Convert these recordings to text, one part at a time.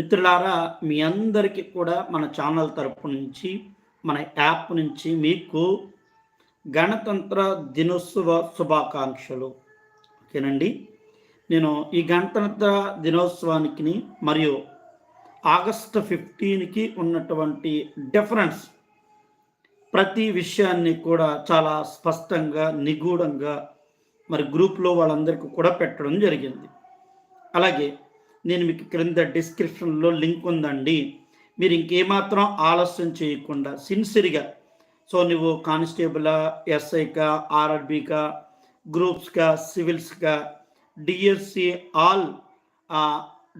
మిత్రులారా మీ అందరికీ కూడా మన ఛానల్ తరపు నుంచి మన యాప్ నుంచి మీకు గణతంత్ర దినోత్సవ శుభాకాంక్షలు. ఓకేనండి? నేను ఈ గణతంత్ర దినోత్సవానికి మరియు ఆగస్టు ఫిఫ్టీన్కి ఉన్నటువంటి డిఫరెన్స్ ప్రతి విషయాన్ని కూడా చాలా స్పష్టంగా నిగూఢంగా మరి గ్రూప్లో వాళ్ళందరికీ కూడా పెట్టడం జరిగింది. అలాగే నేను మీకు క్రింద డిస్క్రిప్షన్లో లింక్ ఉందండి. మీరు ఇంకేమాత్రం ఆలస్యం చేయకుండా సిన్సియర్గా సో నువ్వు కానిస్టేబులా ఎస్ఐకా ఆర్ఆర్బీకా గ్రూప్స్గా సివిల్స్గా డిఎస్సి ఆల్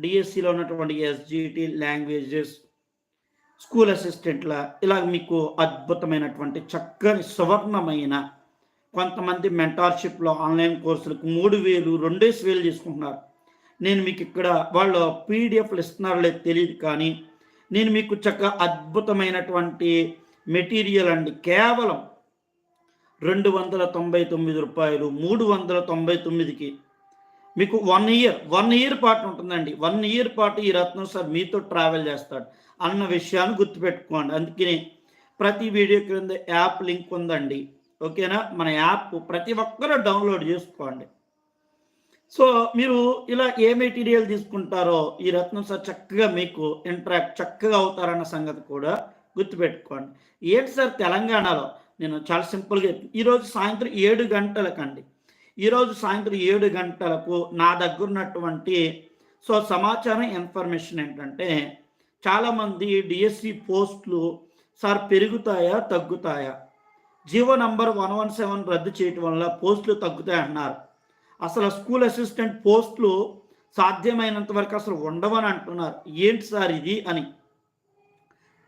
డిఎస్సిలో ఉన్నటువంటి ఎస్జిటి లాంగ్వేజెస్ స్కూల్ అసిస్టెంట్ల ఇలా మీకు అద్భుతమైనటువంటి చక్కని సువర్ణమైన కొంతమంది మెంటార్షిప్లో ఆన్లైన్ కోర్సులకు మూడు వేలు రెండేసి వేలు తీసుకుంటున్నారు. నేను మీకు ఇక్కడ వాళ్ళు పీడిఎఫ్లు ఇస్తున్నారో లేదు తెలియదు కానీ నేను మీకు చక్క అద్భుతమైనటువంటి మెటీరియల్ అండి. కేవలం రెండు వందల తొంభై తొమ్మిది రూపాయలు మూడు వందల తొంభై తొమ్మిదికి మీకు వన్ ఇయర్ వన్ ఇయర్ పాటు ఉంటుందండి. వన్ ఇయర్ పాటు ఈ రత్నం సార్ మీతో ట్రావెల్ చేస్తాడు. అన్న విషయాన్ని గుర్తుపెట్టుకోండి. అందుకని ప్రతి వీడియో క్రింద యాప్ లింక్ ఉందండి. ఓకేనా? మన యాప్ ప్రతి ఒక్కరూ డౌన్లోడ్ చేసుకోండి. సో మీరు ఇలా ఏ మెటీరియల్ తీసుకుంటారో ఈ రత్నం సార్ చక్కగా మీకు ఇంటరాక్ట్ చక్కగా అవుతారన్న సంగతి కూడా గుర్తుపెట్టుకోండి. ఏంటి సార్ తెలంగాణలో? నేను చాలా సింపుల్గా ఈరోజు సాయంత్రం ఏడు గంటలకండి. ఈరోజు సాయంత్రం ఏడు గంటలకు నా దగ్గర ఉన్నటువంటి సో సమాచారం ఇన్ఫర్మేషన్ ఏంటంటే చాలామంది డిఎస్సి పోస్టులు సార్ పెరుగుతాయా తగ్గుతాయా? GO number one one seven రద్దు చేయటం వల్ల పోస్టులు తగ్గుతాయి అన్నారు అసలు స్కూల్ అసిస్టెంట్ పోస్టులు సాధ్యమైనంత వరకు అసలు ఉండవని అంటున్నారు. ఏంటి సార్ ఇది అని.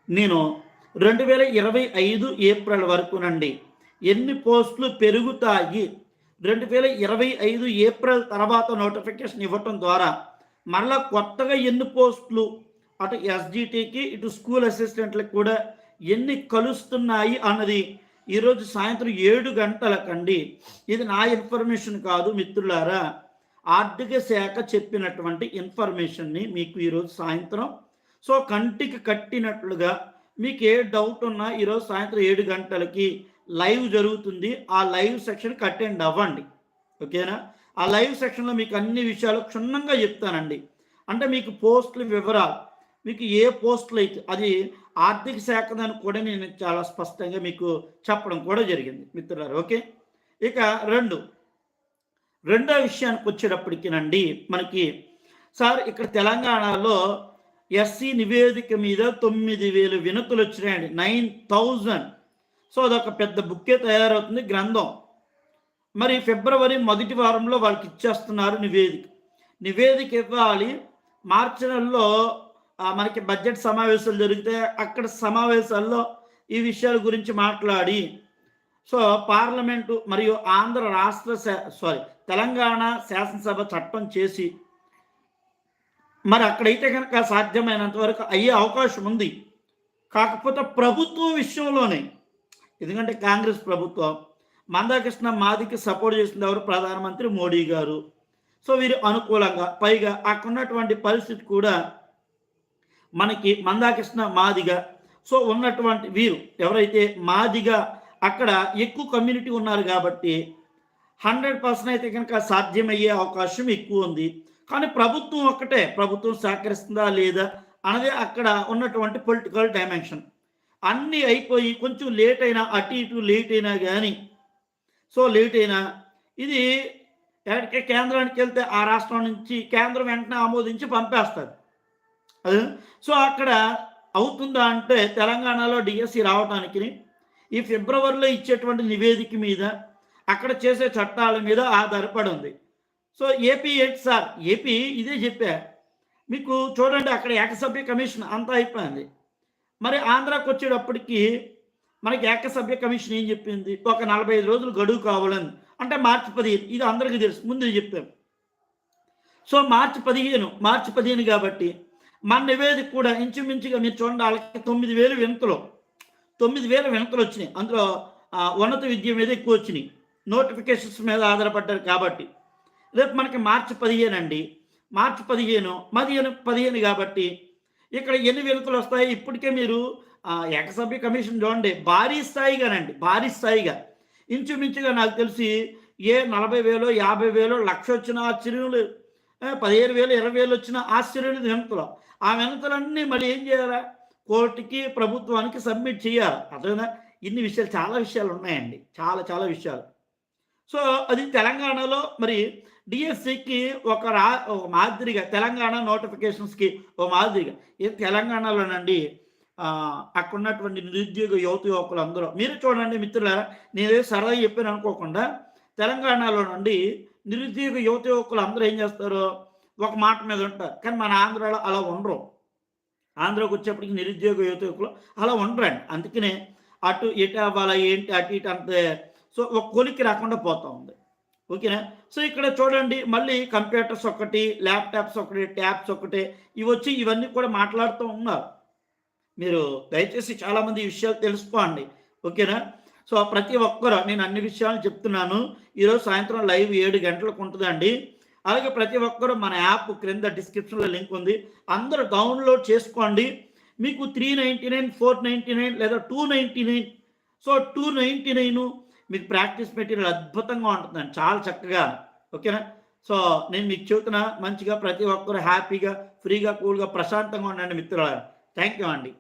నేను రెండు వేల ఇరవై ఐదు ఏప్రిల్ వరకునండి ఎన్ని పోస్టులు పెరుగుతాయి? రెండు వేల ఇరవై ఐదు ఏప్రిల్ తర్వాత నోటిఫికేషన్ ఇవ్వటం ద్వారా మరలా కొత్తగా ఎన్ని పోస్టులు? అటు ఎస్జిటికి ఇటు స్కూల్ అసిస్టెంట్లకు కూడా ఎన్ని కలుస్తున్నాయి అన్నది ఈరోజు సాయంత్రం ఏడు గంటలకండి. ఇది నా ఇన్ఫర్మేషన్ కాదు మిత్రులారా. ఆర్థిక శాఖ చెప్పినటువంటి ఇన్ఫర్మేషన్ని మీకు ఈరోజు సాయంత్రం సో కంటికి కట్టినట్లుగా మీకు ఏ డౌట్ ఉన్నా ఈరోజు సాయంత్రం ఏడు గంటలకి లైవ్ జరుగుతుంది. ఆ లైవ్ సెక్షన్ అటెండ్ అవ్వండి. ఓకేనా? ఆ లైవ్ సెక్షన్లో మీకు అన్ని విషయాలు క్షుణ్ణంగా చెప్తానండి. అంటే మీకు పోస్టుల వివరాలు మీకు ఏ పోస్టులు అయితే అది ఆర్థిక శాఖ దాన్ని కూడా నేను చాలా స్పష్టంగా మీకు చెప్పడం కూడా జరిగింది మిత్రులారు ఓకే? ఇక రెండు రెండో విషయానికి వచ్చేటప్పటికినండి మనకి సార్ ఇక్కడ తెలంగాణలో ఎస్సీ నివేదిక మీద తొమ్మిది వేలు వినతులు వచ్చినాయండి నైన్ థౌజండ్. సో అదొక పెద్ద బుక్కే తయారవుతుంది గ్రంథం. మరి ఫిబ్రవరి మొదటి వారంలో వాళ్ళకి ఇచ్చేస్తున్నారు నివేదిక. నివేదిక ఇవ్వాలి మార్చి నెలలో మనకి బడ్జెట్ సమావేశాలు జరిగితే అక్కడ సమావేశాల్లో ఈ విషయాల గురించి మాట్లాడి సో పార్లమెంటు మరియు ఆంధ్ర రాష్ట్ర సారీ తెలంగాణ శాసనసభ చట్టం చేసి మరి అక్కడైతే కనుక సాధ్యమైనంత వరకు అయ్యే అవకాశం ఉంది. కాకపోతే ప్రభుత్వం విషయంలోనే ఎందుకంటే కాంగ్రెస్ ప్రభుత్వం మందాకృష్ణ మాదికి సపోర్ట్ చేసింది ఎవరు? ప్రధానమంత్రి మోడీ గారు. సో వీరు అనుకూలంగా పైగా అక్కడ ఉన్నటువంటి పరిస్థితి కూడా మనకి మందాకృష్ణ మాదిగా. సో ఉన్నటువంటి వీరు ఎవరైతే మాదిగా అక్కడ ఎక్కువ కమ్యూనిటీ ఉన్నారు కాబట్టి హండ్రెడ్ పర్సెంట్ అయితే కనుక సాధ్యమయ్యే అవకాశం ఎక్కువ ఉంది. కానీ ప్రభుత్వం ఒక్కటే ప్రభుత్వం సహకరిస్తుందా లేదా అన్నదే అక్కడ ఉన్నటువంటి పొలిటికల్ డైమెన్షన్ అన్నీ అయిపోయి కొంచెం లేట్ అయినా అటు ఇటు లేట్ అయినా కానీ సో లేట్ అయినా ఇది కేంద్రానికి వెళ్తే ఆ రాష్ట్రం నుంచి కేంద్రం వెంటనే ఆమోదించి పంపేస్తారు. సో అక్కడ అవుతుందా అంటే తెలంగాణలో డిఎస్సి రావడానికి ఈ ఫిబ్రవరిలో ఇచ్చేటువంటి నివేదిక మీద అక్కడ చేసే చట్టాల మీద ఆధారపడి ఉంది. సో ఏపీ ఏంటి సార్? ఏపీ ఇదే చెప్పా. మీకు చూడండి అక్కడ ఏకసభ్య కమిషన్ అంతా అయిపోయింది. మరి ఆంధ్రాకి వచ్చేటప్పటికి మనకి ఏకసభ్య కమిషన్ ఏం చెప్పింది? ఒక నలభై ఐదు రోజులు గడువు కావాలని. అంటే మార్చి పదిహేను. ఇది అందరికీ తెలుసు. ముందు చెప్పాం. సో మార్చి పదిహేను. మార్చి పదిహేను కాబట్టి మన నివేదిక కూడా ఇంచుమించుగా మీరు చూడండి వాళ్ళకి తొమ్మిది వేలు వింతలు తొమ్మిది వేల వినతలు వచ్చినాయి. అందులో ఉన్నత విద్య మీద ఎక్కువ వచ్చినాయి. నోటిఫికేషన్స్ మీద ఆధారపడ్డారు కాబట్టి. రేపు మనకి మార్చి పదిహేను అండి. మార్చి పదిహేను పదిహేను పదిహేను కాబట్టి ఇక్కడ ఎన్ని విడతలు వస్తాయి? ఇప్పటికే మీరు ఏకసభ్య కమిషన్ చూడండి. భారీ స్థాయిగానండి. భారీ స్థాయిగా. ఇంచుమించుగా నాకు తెలిసి ఏ నలభై వేలు యాభై వేలు లక్ష వచ్చిన ఆశ్చర్యం లేదు. పదిహేను వేలు ఇరవై వేలు వచ్చిన ఆశ్చర్యం లేదు వినతులు ఆ వెనుకలన్నీ మళ్ళీ ఏం చేయాలా? కోర్టుకి ప్రభుత్వానికి సబ్మిట్ చేయాలి? అదేనా ఇన్ని విషయాలు చాలా విషయాలు ఉన్నాయండి. చాలా చాలా విషయాలు. సో అది తెలంగాణలో మరి డిఎస్సికి ఒక రా ఒక మాదిరిగా తెలంగాణ నోటిఫికేషన్స్కి ఒక మాదిరిగా ఇది తెలంగాణలోనండి అక్కడ ఉన్నటువంటి నిరుద్యోగ యువత యువకులు అందరూ మీరు చూడండి మిత్రులారా నేనే సరదా చెప్పాను అనుకోకుండా తెలంగాణలో నుండి నిరుద్యోగ యువత యువకులు అందరూ ఏం చేస్తారు? ఒక మాట మీద ఉంటారు. కానీ మన ఆంధ్రాలో అలా ఉండరు. ఆంధ్రాకి వచ్చేప్పటికి నిరుద్యోగ యువతకులు అలా ఉండరండి. అందుకనే అటు ఇటు అవ్వాలా ఏంటి అటు ఇటు అంతే సో ఒక కొలికి రాకుండా పోతూ ఉంది. ఓకేనా? సో ఇక్కడ చూడండి మళ్ళీ కంప్యూటర్స్ ఒకటి ల్యాప్టాప్స్ ఒకటి ట్యాబ్స్ ఒకటి ఇవి వచ్చి ఇవన్నీ కూడా మాట్లాడుతూ ఉన్నారు. మీరు దయచేసి చాలామంది ఈ విషయాలు తెలుసుకోండి. ఓకేనా? సో ప్రతి ఒక్కరు నేను అన్ని విషయాలు చెప్తున్నాను. ఈరోజు సాయంత్రం లైవ్ ఏడు గంటలకు ఉంటుందండి. అలాగే ప్రతి ఒక్కరు మన యాప్ క్రింద డిస్క్రిప్షన్లో లింక్ ఉంది. అందరూ డౌన్లోడ్ చేసుకోండి. మీకు three ninety nine four ninety nine లేదా two ninety nine so two ninety nine మీకు ప్రాక్టీస్ మెటీరియల్ అద్భుతంగా ఉంటుందండి. చాలా చక్కగా. ఓకేనా? సో నేను మీకు చెబుతున్నా మంచిగా ప్రతి ఒక్కరు హ్యాపీగా ఫ్రీగా కూల్గా ప్రశాంతంగా ఉండండి మిత్రులారా. థ్యాంక్ యూ అండి.